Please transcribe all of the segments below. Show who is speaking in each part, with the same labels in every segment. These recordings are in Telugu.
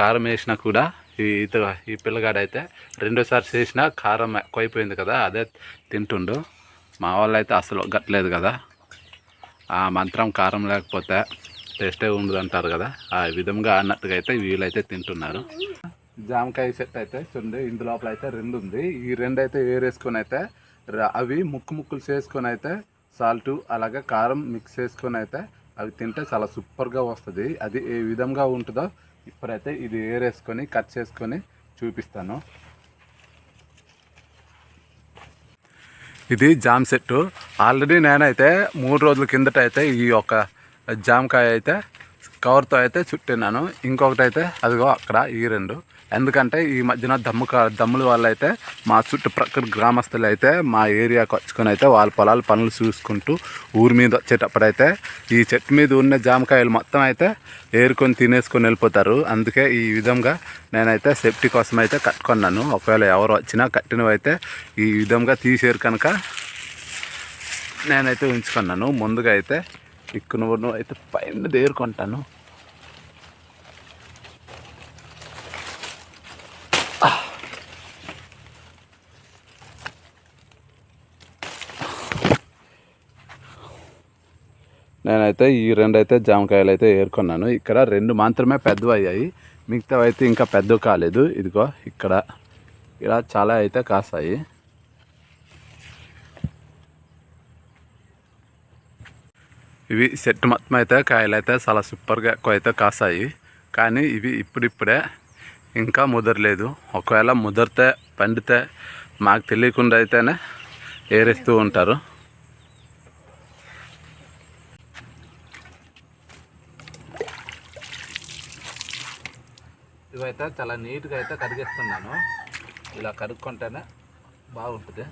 Speaker 1: కారం వేసినా కూడా ఈ ఈ పిల్లగాడైతే రెండోసారి చేసినా కారం ఎక్కువైపోయింది కదా అదే తింటుండు. మా వాళ్ళు అయితే అసలు గట్లేదు కదా. ఆ మంత్రం కారం లేకపోతే టేస్టే ఉండదు అంటారు కదా. ఆ విధంగా అన్నట్టుగా అయితే వీళ్ళైతే తింటున్నారు. జామకాయ సెట్ అయితే చూడండి ఇందు లోపల అయితే రెండు ఉంది. ఈ రెండు అయితే వేరేసుకొని అయితే అవి ముక్కు ముక్కులు చేసుకొని అయితే సాల్ట్ అలాగే కారం మిక్స్ చేసుకొని అయితే అవి తింటే చాలా సూపర్గా వస్తుంది. అది ఏ విధంగా ఉంటుందో ఇప్పుడైతే ఇది ఏరేసుకొని కట్ చేసుకొని చూపిస్తాను. ఇది జామ్ సెట్టు. ఆల్రెడీ నేనైతే మూడు రోజుల కిందట అయితే ఈ యొక్క జామకాయ అయితే కవర్తో అయితే చుట్టినాను. ఇంకొకటి అయితే అదిగో అక్కడ ఈ రెండు. ఎందుకంటే ఈ మధ్యన దమ్ము కా- దమ్ముల వాళ్ళు అయితే మా చుట్టుప్రక్కల గ్రామస్తులు అయితే మా ఏరియాకి వచ్చుకొని అయితే వాళ్ళ పొలాల పనులు చూసుకుంటూ ఊరి మీద వచ్చేటప్పుడు అయితే ఈ చెట్టు మీద ఉన్న జామకాయలు మొత్తం అయితే ఏరుకొని తినేసుకొని వెళ్ళిపోతారు. అందుకే ఈ విధంగా నేనైతే సేఫ్టీ కోసం అయితే కట్టుకున్నాను. ఒకవేళ ఎవరు వచ్చినా కట్టినవి అయితే ఈ విధంగా తీసేరు కనుక నేనైతే ఉంచుకున్నాను. ముందుగా అయితే ఇక్కడ నువ్వు అయితే పైన దేరుకుంటాను నేనైతే ఈ రెండు అయితే జామకాయలు అయితే ఏరుకున్నాను. ఇక్కడ రెండు మాత్రమే పెద్దవి అయ్యాయి మిగతావి అయితే ఇంకా పెద్దవి కాలేదు. ఇదిగో ఇక్కడ ఇలా చాలా అయితే కాసాయి. ఇవి చెట్టు మొత్తం అయితే కాయలు అయితే చాలా సూపర్గా ఎక్కువ అయితే కాసాయి. కానీ ఇవి ఇప్పుడిప్పుడే ఇంకా ముదరలేదు. ఒకవేళ ముదిరితే పండితే మాకు తెలియకుండా అయితేనే ఏరేస్తూ ఉంటారు. అయితే చాలా నీట్గా అయితే కరిగేస్తున్నాను ఇలా కడుక్కుంటేనే బాగుంటుంది.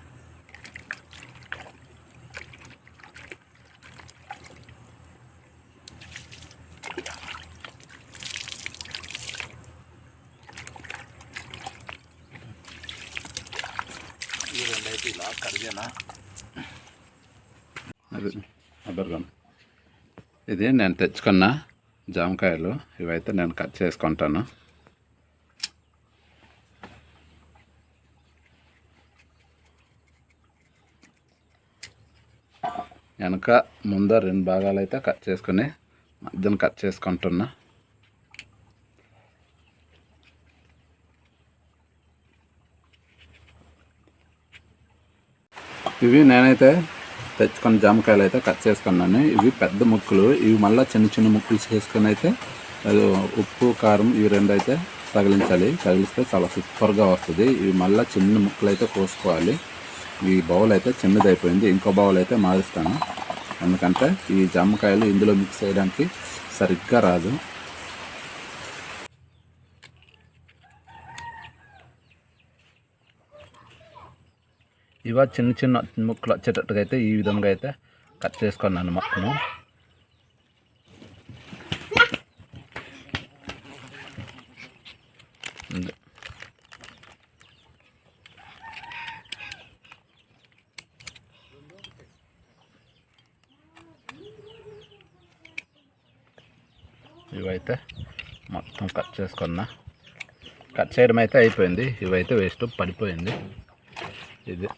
Speaker 1: ఈ రెండైతే ఇలా కరిగేనా అది అబర్గం ఇది నేను తెచ్చుకున్న జామకాయలు. ఇవైతే నేను కట్ చేసుకుంటాను. వెనక ముందర రెండు భాగాలు అయితే కట్ చేసుకుని మధ్యన కట్ చేసుకుంటున్నా. ఇవి నేనైతే తెచ్చుకున్న జామకాయలు అయితే కట్ చేసుకున్నాను. ఇవి పెద్ద ముక్కలు. ఇవి మళ్ళీ చిన్న చిన్న ముక్కలు చేసుకుని అయితే అది ఉప్పు కారం ఇవి రెండు అయితే తగిలించాలి. తగిలిస్తే చాలా సూపర్గా వస్తుంది. ఇవి మళ్ళీ చిన్న ముక్కలు అయితే కోసుకోవాలి. ఈ బౌల్ అయితే చిన్నది అయిపోయింది. ఇంకో బౌల్ అయితే మారుస్తాను. ఎందుకంటే ఈ జామకాయలు ఇందులో మిక్స్ చేయడానికి సరిగ్గా రాదు. ఇవ చిన్న చిన్న ముక్కలు వచ్చేటట్టుగా అయితే ఈ విధంగా అయితే కట్ చేసుకున్నాను మొత్తము ఉంది. ఇవైతే మొత్తం కట్ చేసుకున్నా. కట్ చేయడం అయితే అయిపోయింది. ఇవైతే వేస్ట్ పడిపోయింది. ఇది.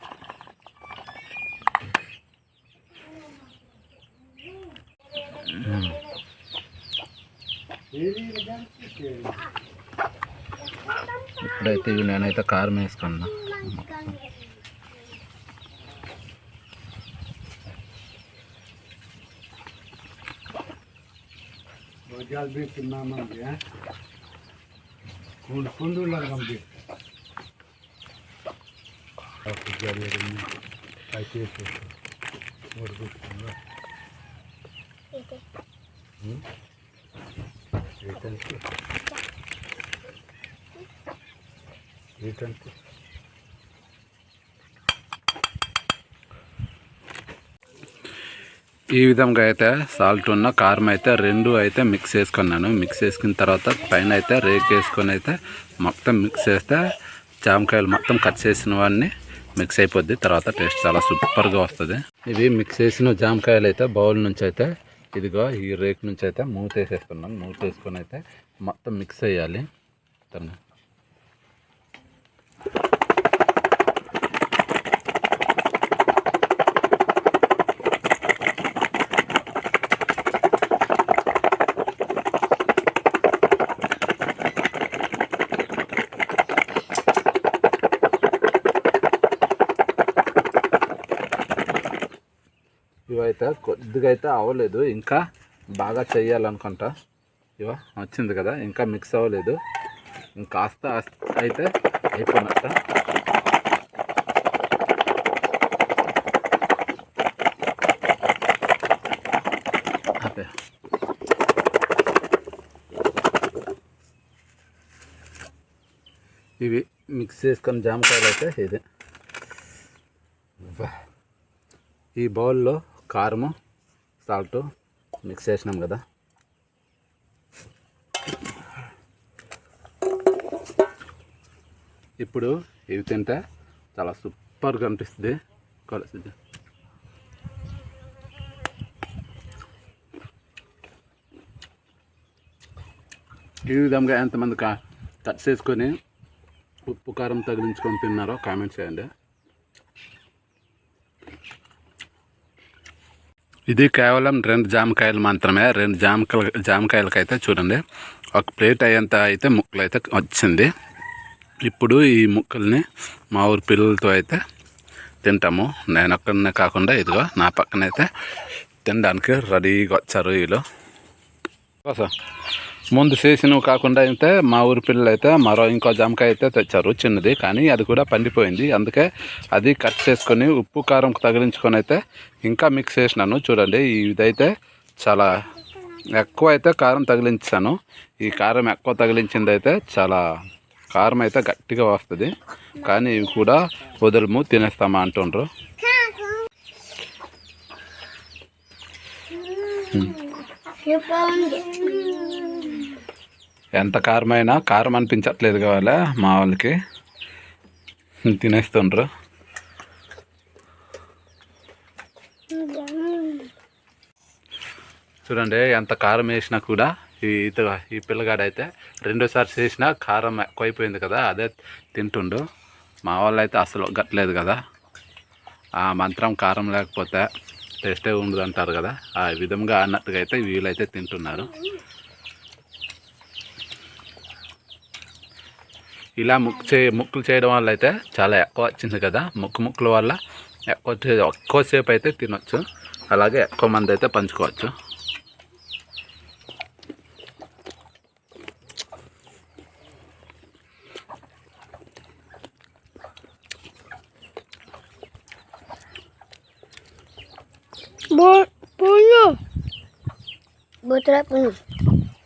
Speaker 1: ఇప్పుడైతే ఇవి నేనైతే కారం వేసుకున్నా.
Speaker 2: మొత్తం. గజాలు పెడుతున్నామండి కొనుక్కుంటున్నాం కంపి ఏంటంటే ఏంటంటే
Speaker 1: ఈ విధంగా అయితే సాల్ట్ ఉన్న కారం అయితే రెండు అయితే మిక్స్ చేసుకున్నాను. మిక్స్ చేసుకున్న తర్వాత పైన అయితే రేక్ వేసుకొని అయితే మొత్తం మిక్స్ చేస్తే జామకాయలు మొత్తం కట్ చేసిన వాడిని మిక్స్ అయిపోద్ది. తర్వాత టేస్ట్ చాలా సూపర్గా వస్తుంది. ఇవి మిక్స్ చేసిన జామకాయలు అయితే బౌల్ నుంచి అయితే ఇదిగో ఈ రేక్ నుంచి అయితే మూత వేసేసుకున్నాను మూత వేసుకొని అయితే మొత్తం మిక్స్ చేయాలి. ఇవైతే కొద్దిగా అయితే అవ్వలేదు. ఇంకా బాగా చెయ్యాలనుకుంటా. ఇవ వచ్చింది కదా ఇంకా మిక్స్ అవ్వలేదు. ఇంకాస్త అయితే అయిపోయినట్ట అదే. ఇవి మిక్స్ చేసుకొని జామకాయలు అయితే ఇది. ఈ బౌల్లో కారము సాల్ట్ మిక్స్ చేసినాం కదా. ఇప్పుడు ఇవి తింటే చాలా సూపర్గా అనిపిస్తుంది. కలిసి ఈ విధంగా ఎంతమంది కా కట్ చేసుకొని ఉప్పు కారం తగిలించుకొని తిన్నారో కామెంట్ చేయండి. ఇది కేవలం రెండు జామకాయలు మాత్రమే రెండు జామకాయలు జామకాయలకైతే చూడండి. ఒక ప్లేట్ అయ్యేంత అయితే ముక్కలు అయితే వచ్చింది. ఇప్పుడు ఈ ముక్కల్ని మా ఊరి పిల్లలతో అయితే తింటాము. నేను ఒక్కడనే కాకుండా ఇదిగో నా పక్కనైతే తినడానికి రెడీగా వచ్చారు వీళ్ళు. సార్ ముందు చేసినవి కాకుండా అయితే మా ఊరి పిల్లలు అయితే మరో ఇంకో జామకాయ అయితే తెచ్చారు చిన్నది. కానీ అది కూడా పండిపోయింది. అందుకే అది కట్ చేసుకొని ఉప్పు కారం తగిలించుకొని అయితే ఇంకా మిక్స్ చేసినాను. చూడండి ఇదైతే చాలా ఎక్కువ అయితే కారం తగిలించాను. ఈ కారం ఎక్కువ తగిలించింది అయితే చాలా కారం అయితే గట్టిగా వస్తుంది. కానీ ఇవి కూడా వదలము తినేస్తామా అంటుండ్రు. Hmm. ఎంత కారమైనా కారం అనిపించట్లేదు కావాలా మా వాళ్ళకి. తినేస్తుండ్రు. చూడండి ఎంత కారం వేసినా కూడా ఈ ఇత ఈ పిల్లగాడైతే రెండోసారి చేసినా కారం ఎక్కువైపోయింది కదా అదే తింటుండు. మా వాళ్ళు అయితే అసలు గట్లేదు కదా. ఆ మంత్రం కారం లేకపోతే టేస్టే ఉండదు అంటారు కదా. ఆ విధంగా అన్నట్టుగా అయితే వీళ్ళైతే తింటున్నారు. ఇలా ముక్కు చే ముక్కులు చేయడం వల్ల అయితే చాలా ఎక్కువ వచ్చింది కదా ముక్కు ముక్కుల వల్ల ఎక్కువ ఎక్కువసేపు అయితే తినొచ్చు అలాగే ఎక్కువ మంది అయితే పంచుకోవచ్చు
Speaker 3: Bu, puno. Butra puno.